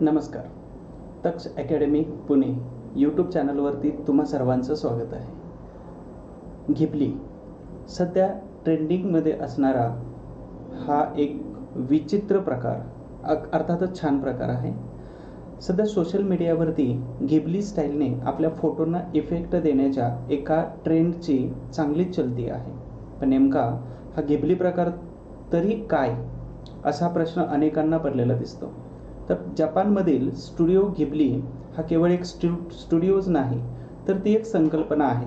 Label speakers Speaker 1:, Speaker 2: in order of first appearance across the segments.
Speaker 1: नमस्कार. तक्ष academy Pune YouTube चॅनलवरती तुम्हा सर्वांचं स्वागत आहे. घिबली सध्या ट्रेंडिंगमध्ये असणारा हा एक विचित्र प्रकार अ- अर्थातच छान प्रकार आहे. सध्या सोशल मीडियावरती घिबली स्टाईलने आपल्या फोटोंना इफेक्ट देण्याच्या एका ट्रेंडची चांगलीच चलती आहे. पण नेमका हा घिबली प्रकार तरी काय असा प्रश्न अनेकांना पडलेला दिसतो. तर जपानमधील स्टुडिओ घिबली हा केवळ एक स्टु स्टुडिओज नाही तर ती एक संकल्पना आहे.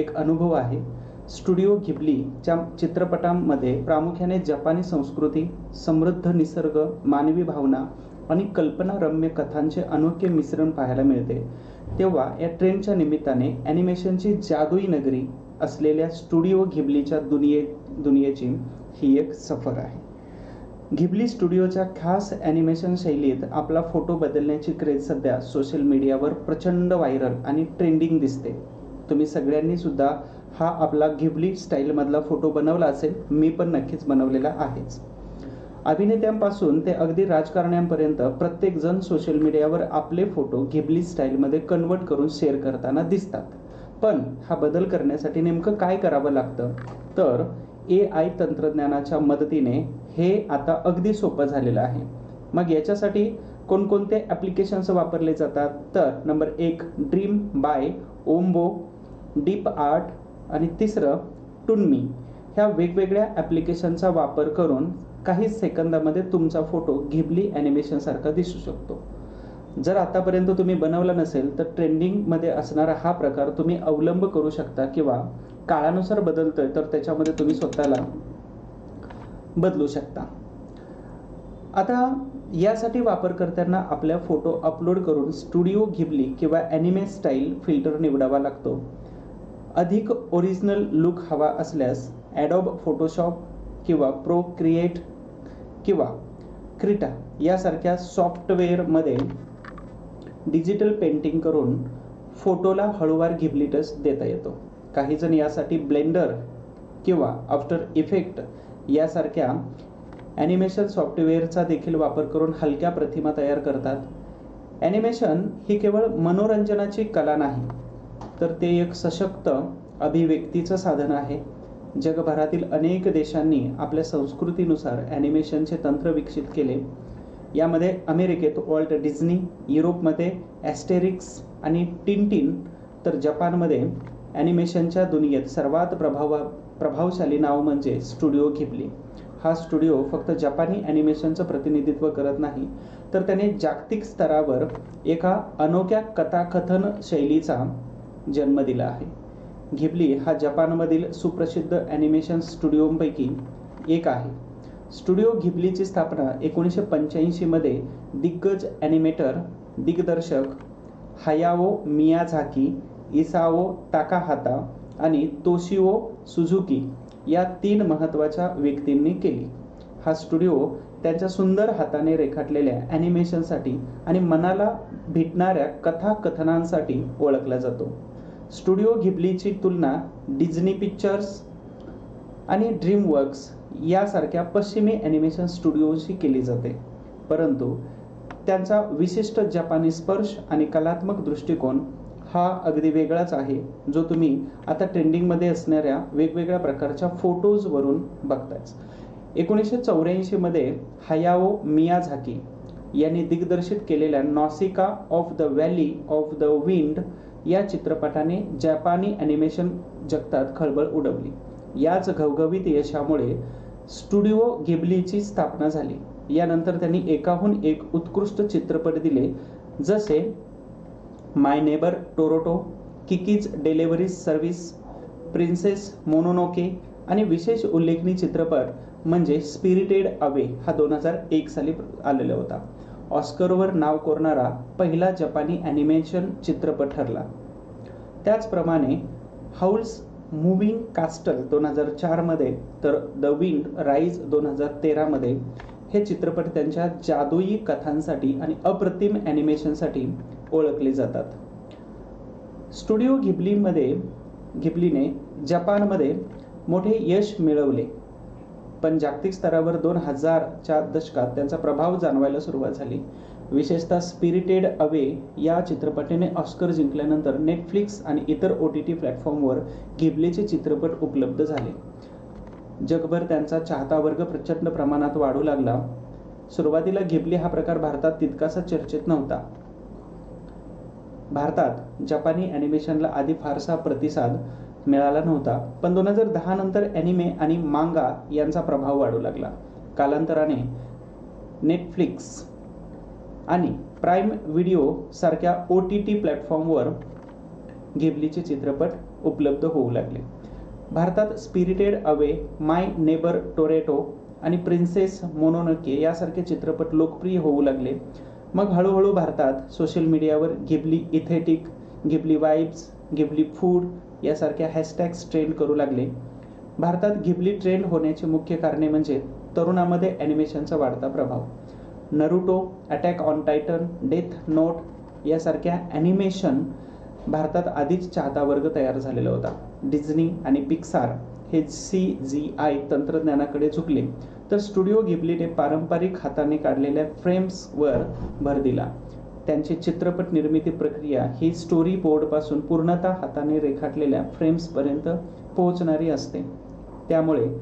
Speaker 1: एक अनुभव आहे. स्टुडिओ घिबलीच्या चित्रपटांमध्ये प्रामुख्याने जपानी संस्कृती समृद्ध निसर्ग मानवी भावना आणि कल्पनारम्य कथांचे अनोखे मिश्रण पाहायला मिळते. तेव्हा या ट्रेंडच्या निमित्ताने ॲनिमेशनची जादुई नगरी असलेल्या स्टुडिओ घिबलीच्या दुनिये दुनियेची ही एक सफर आहे. घिबली स्टुडिओच्या खास ॲनिमेशन शैलीत आपला फोटो बदलण्याची क्रेज सध्या सोशल मीडियावर प्रचंड व्हायरल आणि ट्रेंडिंग दिसते. तुम्ही सगळ्यांनी सुद्धा हा आपला घिबली स्टाईलमधला फोटो बनवला असेल मी पण नक्कीच बनवलेला आहेच. अभिनेत्यांपासून ते अगदी राजकारण्यांपर्यंत प्रत्येकजण सोशल मीडियावर आपले फोटो घिबली स्टाईलमध्ये कन्वर्ट करून शेअर करताना दिसतात. पण हा बदल करण्यासाठी नेमकं काय करावं लागतं? तर ए आय तंत्रज्ञानाच्या मदतीने हे आता अगदी सोपं झालेलं आहे. मग याच्यासाठी कोणकोणते ॲप्लिकेशन्स वापरले जातात? तर नंबर एक dream by Wombo deep art आणि तिसरं टुनमी ह्या वेगवेगळ्या ॲप्लिकेशनचा वापर करून काही सेकंदामध्ये तुमचा फोटो घिबली ॲनिमेशनसारखा दिसू शकतो. जर आतापर्यंत तुम्ही बनवला नसेल तर ट्रेंडिंगमध्ये असणारा हा प्रकार तुम्ही अवलंब करू शकता किंवा काळानुसार बदलतोय तर त्याच्यामध्ये तुम्ही स्वतःला बदलू शकता. आता यासाठी वापरकर्त्यांना आपल्या फोटो अपलोड करून स्टुडिओ घिबली किंवा ॲनिमे स्टाईल फिल्टर निवडावा लागतो. अधिक ओरिजिनल लुक हवा असल्यास ॲडॉब फोटोशॉप किंवा प्रो क्रिएट किंवा क्रिटा यासारख्या सॉफ्टवेअरमध्ये डिजिटल पेंटिंग करून फोटोला हळूवार घिबली टच देता येतो. काहीजण यासाठी ब्लेंडर किंवा आफ्टर इफेक्ट यासारख्या ॲनिमेशन सॉफ्टवेअरचा देखील वापर करून हलक्या प्रतिमा तयार करतात. ॲनिमेशन ही केवळ मनोरंजनाची कला नाही तर ते एक सशक्त अभिव्यक्तीचं साधन आहे. जगभरातील अनेक देशांनी आपल्या संस्कृतीनुसार ॲनिमेशनचे तंत्र विकसित केले. यामध्ये अमेरिकेत वॉल्ट डिझनी युरोपमध्ये ॲस्टेरिक्स आणि टिनटिन तर जपानमध्ये ॲनिमेशनच्या दुनियेत सर्वात प्रभाव प्रभावशाली नाव म्हणजे स्टुडिओ घिबली हा स्टुडिओ फक्त जपानी ॲनिमेशनचं प्रतिनिधित्व करत नाही तर त्याने जागतिक स्तरावर एका अनोख्या कथाकथन शैलीचा जन्म दिला आहे. घिबली हा जपानमधील सुप्रसिद्ध ॲनिमेशन स्टुडिओंपैकी एक आहे. स्टुडिओ घिबलीची स्थापना एकोणीसशे पंच्याऐंशीमध्ये दिग्गज ॲनिमेटर दिग्दर्शक हयाओ मियाझाकी इसाओ टाकाहाता आणि तोशिओ सुझुकी या तीन महत्त्वाच्या व्यक्तींनी केली. हा स्टुडिओ त्यांच्या सुंदर हाताने रेखाटलेल्या ॲनिमेशनसाठी आणि मनाला भेटणाऱ्या कथाकथनांसाठी ओळखला जातो. स्टुडिओ घिबलीची तुलना डिझनी पिक्चर्स आणि ड्रीमवर्क्स यासारख्या पश्चिमी ॲनिमेशन स्टुडिओशी केली जाते. परंतु त्यांचा विशिष्ट जपानी स्पर्श आणि कलात्मक दृष्टिकोन हा अगदी वेगळाच आहे जो तुम्ही आता ट्रेंडिंगमध्ये असणाऱ्या वेगवेगळ्या प्रकारच्या फोटोजवरून बघतायच एकोणीसशे चौऱ्याऐंशीमध्ये हयाओ मियाझाकी यांनी दिग्दर्शित केलेल्या Nausicaa of the valley of the wind या चित्रपटाने जपानी ॲनिमेशन जगतात खळबळ उडवली. याच घवघवीत यशामुळे स्टुडिओ गिबलीची स्थापना झाली. यानंतर त्यांनी एकाहून एक उत्कृष्ट चित्रपट दिले जसे my neighbour Totoro Kiki's delivery service princess Mononoke आणि विशेष उल्लेखनीय चित्रपट म्हणजे स्पिरिटेड अवे हा दोन हजार एक साली आलेला होता. ऑस्करवर नाव कोरणारा पहिला जपानी ॲनिमेशन चित्रपट ठरला. त्याचप्रमाणे हाऊल्स मूव्हिंग कास्टल दोन हजार चारमध्ये तर द विंड राईज दोन हजार तेरामध्ये हे चित्रपट त्यांच्या जादुई कथांसाठी आणि अप्रतिम ॲनिमेशनसाठी ओळखले जातात. स्टुडिओ घिबलीमध्ये घिबलीने जपानमध्ये मोठे यश मिळवले. पण जागतिक स्तरावर दोन हजारच्या दशकात त्यांचा प्रभाव जाणवायला सुरुवात झाली. विशेषतः स्पिरिटेड अवे या चित्रपटाने ऑस्कर जिंकल्यानंतर नेटफ्लिक्स आणि इतर ओ टी टी प्लॅटफॉर्मवर घिबलीचे चित्रपट उपलब्ध झाले. जगभर त्यांचा चाहता वर्ग प्रचंड प्रमाणात वाढू लागला. सुरुवातीला घिबली हा प्रकार भारतात तितकासा चर्चेत नव्हता. भारतात जपानी ॲनिमेशनला आधी फारसा प्रतिसाद मिळाला नव्हता पण दोन हजार दहा नंतर ॲनिमे आणि मांगा यांचा प्रभाव वाढू लागला. कालांतराने नेटफ्लिक्स आणि प्राईम व्हिडिओ सारख्या ओ टी टी प्लॅटफॉर्मवर घिबलीचे चित्रपट उपलब्ध होऊ लागले. भारतात spirited away my neighbour Totoro आणि प्रिन्सेस मोनोनके यासारखे चित्रपट लोकप्रिय होऊ लागले. मग हळूहळू भारतात सोशल मीडियावर Ghibli aesthetic Ghibli vibes Ghibli food यासारख्या हॅशटॅग्स ट्रेंड करू लागले. भारतात गिबली ट्रेंड होण्याची मुख्य कारणे म्हणजे तरुणामध्ये ॲनिमेशनचा वाढता प्रभाव. Naruto attack on Titan death note यासारख्या ॲनिमेशन भारतात आधीच चाहता वर्ग तयार झालेला होता. डिझनी आणि पिक्सार हे सी जी आय तंत्रज्ञानाकडे झुकले. तर स्टुडिओ गिबलीने पारंपरिक हाताने काढलेल्या फ्रेम्सवर भर दिला. त्यांची चित्रपट निर्मिती प्रक्रिया ही स्टोरी बोर्डपासून पूर्णतः हाताने रेखाटलेल्या फ्रेम्सपर्यंत पोहोचणारी असते. त्यामुळे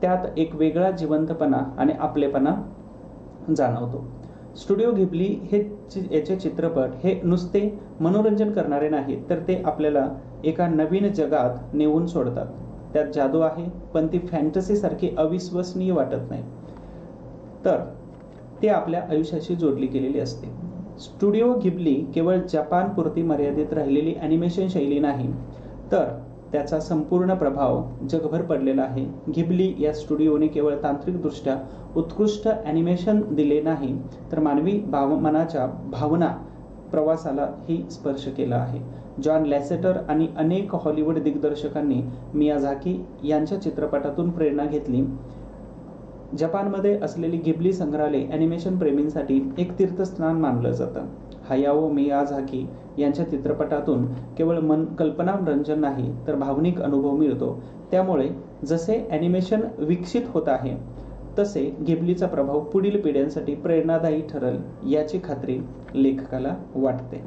Speaker 1: त्यात एक वेगळा जिवंतपणा आणि आपलेपणा जाणवतो. स्टुडिओ घिबली हे चि- याचे चित्रपट हे नुसते मनोरंजन करणारे नाहीत तर ते आपल्याला एका नवीन जगात नेऊन सोडतात. त्यात जादू आहे पण ती फॅन्टसीसारखी अविश्वसनीय वाटत नाही. तर ते आपल्या आयुष्याशी जोडली गेलेली असते. स्टुडिओ घिबली केवळ जपानपुरती मर्यादित राहिलेली ॲनिमेशन शैली नाही तर त्याचा संपूर्ण प्रभाव जगभर पडलेला आहे. घिबली या स्टुडिओने केवळ तांत्रिकदृष्ट्या उत्कृष्ट ॲनिमेशन दिले नाही तर मानवी भाव मनाच्या भावना प्रवासाला ही स्पर्श केला आहे. जॉन लॅसेटर आणि अनेक हॉलिवूड दिग्दर्शकांनी मियाझाकी यांच्या चित्रपटातून प्रेरणा घेतली. जपानमध्ये असलेली गिबली संग्रहालय ॲनिमेशन प्रेमींसाठी एक तीर्थस्थान मानलं जातं. हयाओ मियाझाकी यांच्या चित्रपटातून केवळ मन कल्पनारंजन नाही तर भावनिक अनुभव मिळतो. त्यामुळे जसे ॲनिमेशन विकसित होत आहे तसे गिबलीचा प्रभाव पुढील पिढ्यांसाठी प्रेरणादायी ठरेल याची खात्री लेखकाला वाटते.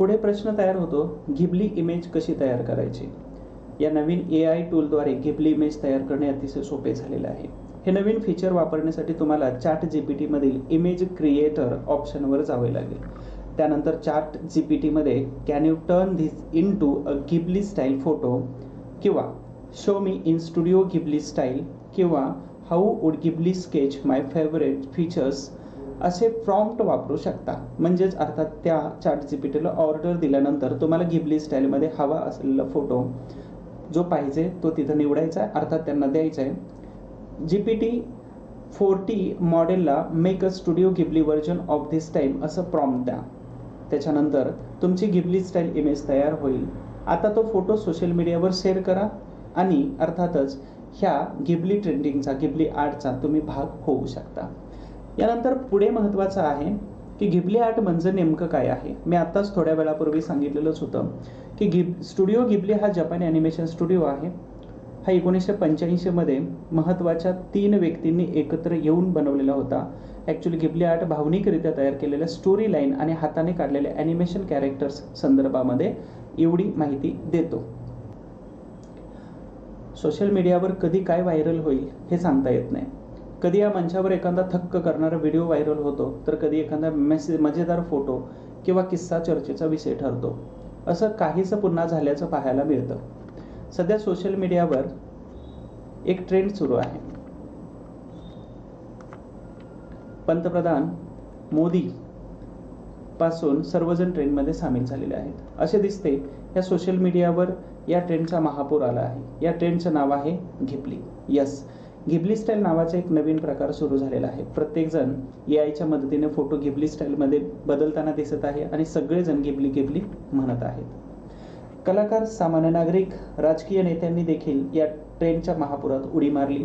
Speaker 1: पुढे प्रश्न तयार होतो घिबली इमेज कशी तयार करायची? या नवीन ए आय टूलद्वारे घिबली इमेज तयार करणे अतिशय सोपे झालेले आहे. हे नवीन फीचर वापरण्यासाठी तुम्हाला चॅट जी पी टीमधील इमेज क्रिएटर ऑप्शनवर जावे लागेल. त्यानंतर चॅट जी पी टीमध्ये can you turn this in to a Ghibli style photo किंवा show me in studio Ghibli style किंवा how would Ghibli sketch my favourite features असे prompt वापरू शकता. म्हणजेच अर्थात त्या चॅट जी पी टीला ऑर्डर दिल्यानंतर तुम्हाला गिबली स्टाईलमध्ये हवा असलेला फोटो जो पाहिजे तो तिथं निवडायचा आहे. अर्थात त्यांना द्यायचा आहे. जी पी टी फोर्टी मॉडेलला make a studio Ghibli version of this time असं प्रॉम्प्ट द्या. त्याच्यानंतर तुमची गिबली स्टाईल इमेज तयार होईल. आता तो फोटो सोशल मीडियावर शेअर करा आणि अर्थातच ह्या गिबली ट्रेंडिंगचा गिबली आर्टचा तुम्ही भाग होऊ शकता. यानंतर पुढे महत्त्वाचं आहे की घिबली आर्ट म्हणजे नेमकं काय आहे? मी आत्ताच थोड्या वेळापूर्वी सांगितलेलंच होतं की गिब स्टुडिओ घिबली हा जपानी ॲनिमेशन स्टुडिओ आहे. हा एकोणीसशे पंच्याऐंशीमध्ये महत्त्वाच्या तीन व्यक्तींनी एकत्र येऊन बनवलेला होता. ॲक्च्युली घिबली आर्ट भावनिकरित्या तयार केलेल्या स्टोरी लाईन आणि हाताने काढलेल्या ॲनिमेशन कॅरेक्टर्स संदर्भामध्ये एवढी माहिती देतो. सोशल मीडियावर कधी काय व्हायरल होईल हे सांगता येत नाही. कधी या मंचावर एखादा थक्क करणारा व्हिडिओ व्हायरल होतो तर कधी एखादा मेसेज मजेदार फोटो किंवा किस्सा चर्चेचा विषय ठरतो. असं काहीसं पुन्हा झाल्याचं पाहायला मिळतं. सध्या सोशल मीडियावर एक ट्रेंड सुरू आहे. पंतप्रधान मोदी पासून सर्वजण ट्रेंडमध्ये सामील झालेले आहेत. असे दिसते या सोशल मीडियावर या ट्रेंडचा महापूर आला आहे. या ट्रेंडचं नाव आहे घिपली यस घिबली स्टाईल नावाचा एक नवीन प्रकार सुरू झालेला आहे. प्रत्येकजण ए आयच्या मदतीने फोटो घिबली स्टाईलमध्ये बदलताना दिसत आहे आणि सगळेजण गिबली गिबली म्हणत आहेत. कलाकार सामान्य नागरिक राजकीय नेत्यांनी देखील या ट्रेंडच्या महापुरात उडी मारली.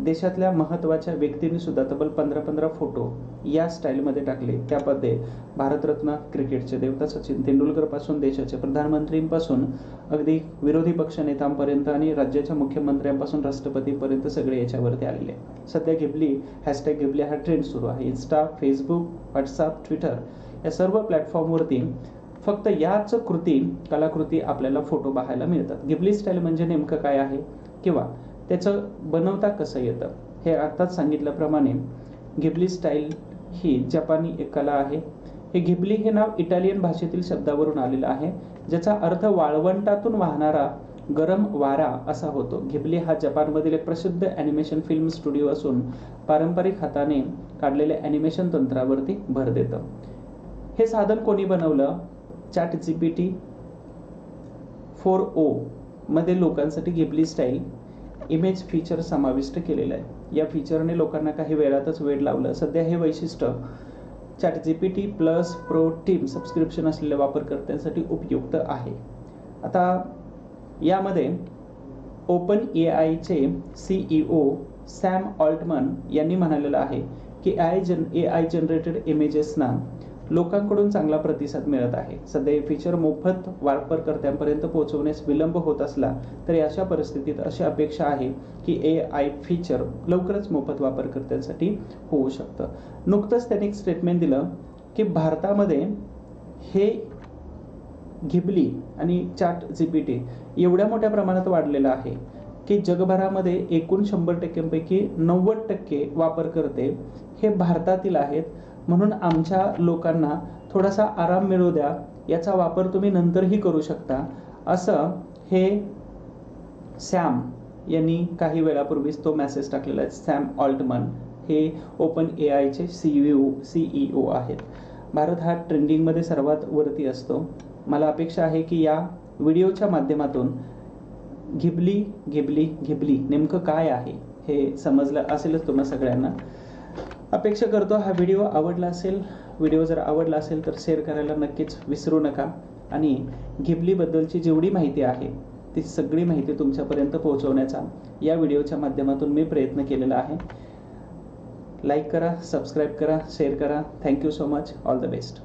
Speaker 1: देशातल्या महत्त्वाच्या व्यक्तींनी सुद्धा तब्बल पंधरा पंधरा फोटो या स्टाईलमध्ये टाकले. त्यामध्ये भारतरत्न क्रिकेटचे देवता सचिन तेंडुलकरपासून देशाचे प्रधानमंत्रींपासून अगदी विरोधी पक्षनेत्यांपर्यंत आणि राज्याच्या मुख्यमंत्र्यांपासून राष्ट्रपतीपर्यंत सगळे याच्यावरती आलेले सध्या गिबली हॅशटॅग गिबली हा ट्रेंड सुरू आहे. इन्स्टा फेसबुक व्हॉट्सअप ट्विटर या सर्व प्लॅटफॉर्मवरती फक्त याच कृती कलाकृती आपल्याला फोटो पाहायला मिळतात. गिबली स्टाईल म्हणजे नेमकं काय आहे? किंवा त्याचं बनवता कसं येतं? हे आत्ताच सांगितल्याप्रमाणे गिबली स्टाईल ही जपानी एक कला आहे. हे घिबली हे नाव इटालियन भाषेतील शब्दावरून आलेलं आहे ज्याचा अर्थ वाळवंटातून वाहणारा गरम वारा असा होतो. घिबली हा जपानमधील एक प्रसिद्ध ॲनिमेशन फिल्म स्टुडिओ असून पारंपरिक हाताने काढलेल्या ॲनिमेशन तंत्रावरती भर देतं. हे साधन कोणी बनवलं? Chat G P T four O मध्ये लोकांसाठी गिबली स्टाईल इमेज फीचर समाविष्ट केलेलं आहे. या फीचरने लोकांना काही वेळातच वेळ लावलं. सध्या हे वैशिष्ट्य chat G P T plus pro team subscription असलेल्या वापरकर्त्यांसाठी उपयुक्त आहे. आता यामध्ये ओपन ए आयचे सीईओ सॅम ऑल्टमन यांनी म्हणालेलं आहे की आय जन ए आय जनरेटेड इमेजेसना लोकांकडून चांगला प्रतिसाद मिळत आहे. सध्या हे फीचर मोफत वापरकर्त्यांपर्यंत पोहोचवण्यास विलंब होत असला तरी अशा परिस्थितीत अशी अपेक्षा आहे की ए आय फीचर लवकरच मोफत वापरकर्त्यांसाठी होऊ शकतं. नुकतंच त्यांनी एक स्टेटमेंट दिलं की भारतामध्ये हे घिबली आणि चॅट जी पी टी एवढ्या मोठ्या प्रमाणात वाढलेलं आहे की जगभरामध्ये एकूण शंभर टक्क्यांपैकी नव्वद टक्के वापरकर्ते हे भारतातील आहेत. म्हणून आमच्या लोकांना थोडासा आराम मिळू द्या याचा वापर तुम्ही नंतरही करू शकता. असं हे सॅम यांनी काही वेळापूर्वीच तो मेसेज टाकलेला आहे. सॅम ऑल्टमन हे ओपन ए आयचे ई सीईओ आहेत. भारत हा ट्रेंडिंगमध्ये सर्वात वरती असतो. मला अपेक्षा आहे की या व्हिडिओच्या माध्यमातून घिबली घिबली घिबली नेमकं काय आहे हे समजलं असेलच तुम्हा सगळ्यांना. अपेक्षा करतो हा व्हिडिओ आवडला असेल व्हिडिओ जर आवडला असेल तर शेअर करायला नक्कीच विसरू नका. आणि घिबलीबद्दलची जेवढी माहिती आहे ती सगळी माहिती तुमच्यापर्यंत पोहोचवण्याचा या व्हिडिओच्या माध्यमातून मी प्रयत्न केलेला आहे. लाईक करा सबस्क्राईब करा शेअर करा. Thank you so much all the best